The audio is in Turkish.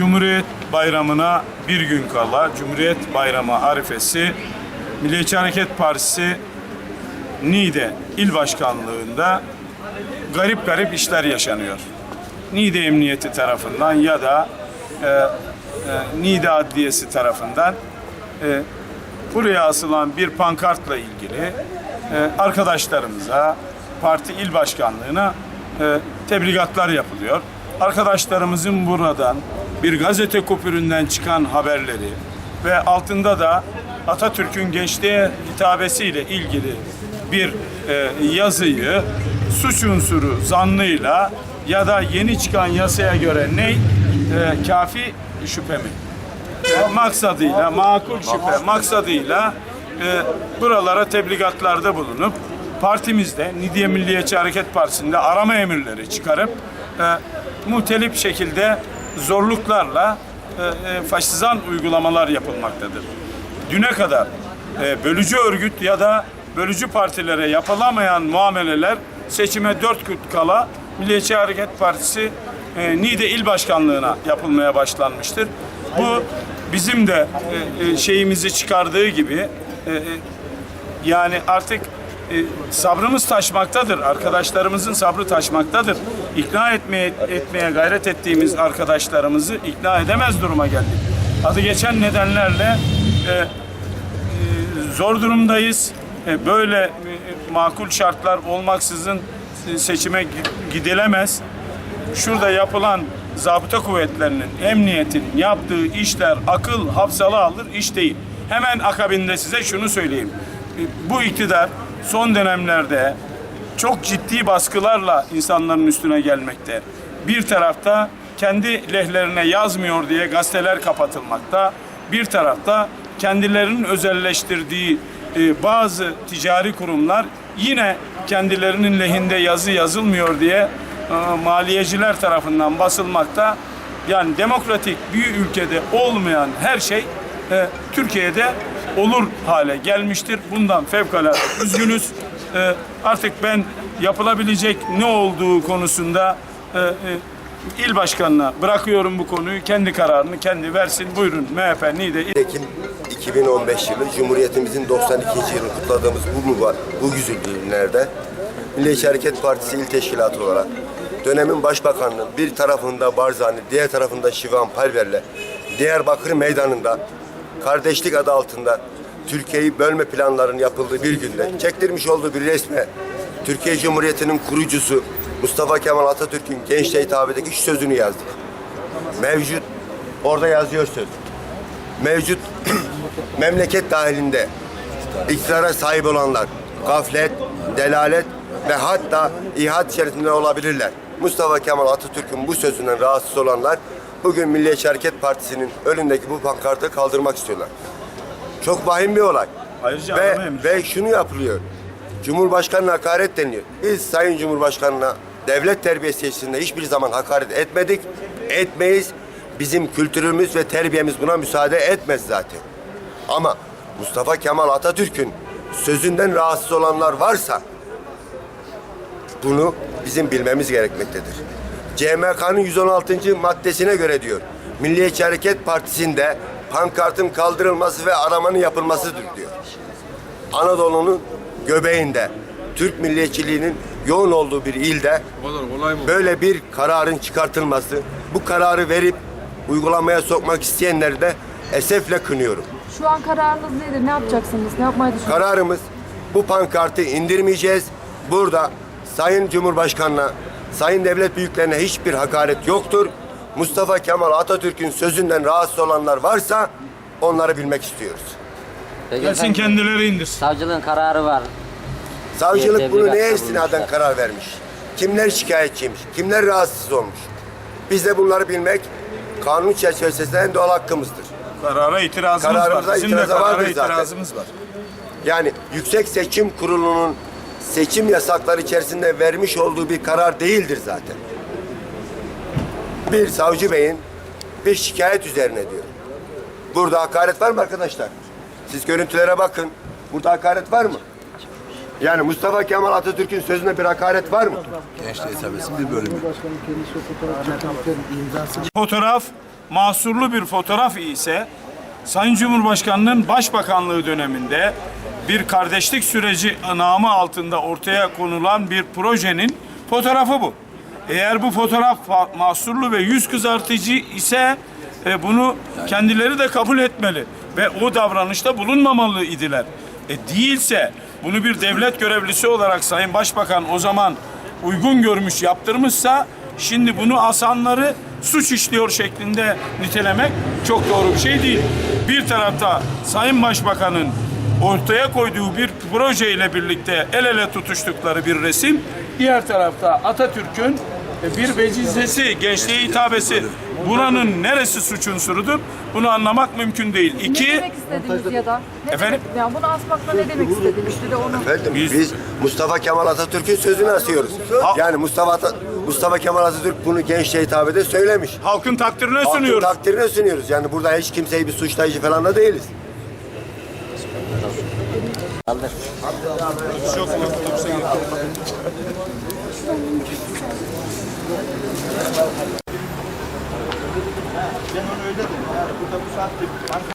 Cumhuriyet Bayramı'na bir gün kala Cumhuriyet Bayramı arifesi Milliyetçi Hareket Partisi Niğde İl Başkanlığı'nda garip garip işler yaşanıyor. Niğde Emniyeti tarafından ya da e, e, Niğde Adliyesi tarafından e, buraya asılan bir pankartla ilgili e, arkadaşlarımıza, parti il başkanlığına e, tebligatlar yapılıyor. Arkadaşlarımızın buradan bir gazete kupüründen çıkan haberleri ve altında da Atatürk'ün gençliğe hitabesiyle ilgili bir e, yazıyı suç unsuru zannıyla ya da yeni çıkan yasaya göre ne e, kafi şüphe mi? E, maksadıyla, makul şüphe maksadıyla e, buralara tebligatlarda bulunup partimizde Nidiye Milliyetçi Hareket Partisi'nde arama emirleri çıkarıp e, muhtelif şekilde zorluklarla e, e, faşizan uygulamalar yapılmaktadır. Düne kadar e, bölücü örgüt ya da bölücü partilere yapılamayan muameleler seçime dört gün kala Milliyetçi Hareket Partisi e, Niğde İl Başkanlığı'na yapılmaya başlanmıştır. Bu bizim de e, e, şeyimizi çıkardığı gibi e, e, yani artık e, sabrımız taşmaktadır. Arkadaşlarımızın sabrı taşmaktadır. İkna etmeye, etmeye gayret ettiğimiz arkadaşlarımızı ikna edemez duruma geldik. Adı geçen nedenlerle e, e, zor durumdayız. E, böyle e, makul şartlar olmaksızın seçime gi- gidilemez. Şurada yapılan zabıta kuvvetlerinin, emniyetin yaptığı işler akıl hafsalı alır iş değil. Hemen akabinde size şunu söyleyeyim. E, Bu iktidar son dönemlerde çok ciddi baskılarla insanların üstüne gelmekte. Bir tarafta kendi lehlerine yazmıyor diye gazeteler kapatılmakta. Bir tarafta kendilerinin özelleştirdiği e, bazı ticari kurumlar yine kendilerinin lehinde yazı yazılmıyor diye e, maliyeciler tarafından basılmakta. Yani demokratik bir ülkede olmayan her şey e, Türkiye'de olur hale gelmiştir. Bundan fevkalade üzgünüz. E, artık ben yapılabilecek ne olduğu konusunda e, e, il başkanına bırakıyorum bu konuyu. Kendi kararını kendi versin. Buyurun MHP Niğde İl- Ekim 2015 yılı Cumhuriyetimizin 92. yılını kutladığımız bu mübar, bu güzel günlerde Milliyetçi Hareket Partisi İl Teşkilatı olarak dönemin başbakanının bir tarafında Barzani, diğer tarafında Şivan Palver'le Diyarbakır Meydanı'nda kardeşlik adı altında Türkiye'yi bölme planlarının yapıldığı bir günde çektirmiş olduğu bir resme Türkiye Cumhuriyeti'nin kurucusu Mustafa Kemal Atatürk'ün gençliğe hitabedeki şu sözünü yazdık. Mevcut orada yazıyor söz mevcut memleket dahilinde iktidara sahip olanlar gaflet, delalet ve hatta ihat içerisinde olabilirler. Mustafa Kemal Atatürk'ün bu sözünden rahatsız olanlar bugün Milliyetçi Hareket Partisi'nin önündeki bu pankartı kaldırmak istiyorlar. Çok vahim bir olay. Ayrıca ve, ve şunu yapılıyor. Cumhurbaşkanına hakaret deniliyor. Biz Sayın Cumhurbaşkanına devlet terbiyesi içerisinde hiçbir zaman hakaret etmedik, etmeyiz. Bizim kültürümüz ve terbiyemiz buna müsaade etmez zaten. Ama Mustafa Kemal Atatürk'ün sözünden rahatsız olanlar varsa bunu bizim bilmemiz gerekmektedir. CMK'nın 116. maddesine göre diyor. Milliyetçi Hareket Partisi'nde pankartın kaldırılması ve aramanın yapılmasıdır diyor. Anadolu'nun göbeğinde Türk milliyetçiliğinin yoğun olduğu bir ilde böyle bir kararın çıkartılması, bu kararı verip uygulamaya sokmak isteyenleri de esefle kınıyorum. Şu an kararınız nedir? Ne yapacaksınız? Ne yapmayı düşünüyorsunuz? Kararımız bu pankartı indirmeyeceğiz. Burada Sayın Cumhurbaşkanı'na, Sayın Devlet Büyüklerine hiçbir hakaret yoktur. Mustafa Kemal Atatürk'ün sözünden rahatsız olanlar varsa onları bilmek istiyoruz. Peki Gelsin efendim, kendileri indirsin. savcılığın kararı var. Savcılık Diye bunu neye tebligatta istinaden karar vermiş? Kimler şikayetçiymiş? Kimler rahatsız olmuş? Biz de bunları bilmek kanun çerçevesinde en doğal hakkımızdır. Karara itirazımız Kararımıza var. Bizim de karara vardır zaten. itirazımız var. Yani Yüksek Seçim Kurulu'nun seçim yasakları içerisinde vermiş olduğu bir karar değildir zaten. Bir savcı beyin bir şikayet üzerine diyor. Burada hakaret var mı arkadaşlar? Siz görüntülere bakın. Burada hakaret var mı? Yani Mustafa Kemal Atatürk'ün sözünde bir hakaret var mı? Fotoğraf mahsurlu bir fotoğraf ise Sayın Cumhurbaşkanı'nın Başbakanlığı döneminde bir kardeşlik süreci namı altında ortaya konulan bir projenin fotoğrafı bu. Eğer bu fotoğraf mahsurlu ve yüz kızartıcı ise e, bunu kendileri de kabul etmeli ve o davranışta bulunmamalı idiler. E, değilse bunu bir devlet görevlisi olarak Sayın Başbakan o zaman uygun görmüş yaptırmışsa şimdi bunu asanları suç işliyor şeklinde nitelemek çok doğru bir şey değil. Bir tarafta Sayın Başbakan'ın ortaya koyduğu bir proje ile birlikte el ele tutuştukları bir resim. Diğer tarafta Atatürk'ün bir vecizesi, gençliğe hitabesi. Buranın neresi suç unsurudur? Bunu anlamak mümkün değil. Ne İki, demek istediniz ya da? Ne Efendim? Demek, yani bunu asmakla ne demek istediniz? Bir de onu... Efendim Biz- biz, Mustafa Kemal Atatürk'ün sözünü asıyoruz. Ha- Yani Mustafa Mustafa Kemal Atatürk bunu gençliğe hitap ede söylemiş. halkın takdirine Halkın sunuyoruz. takdirine sunuyoruz. Yani burada hiç kimseyi bir suçlayıcı falan da değiliz. Kaldır. Ben onu öyle dedim. Yani burada bu saatte banka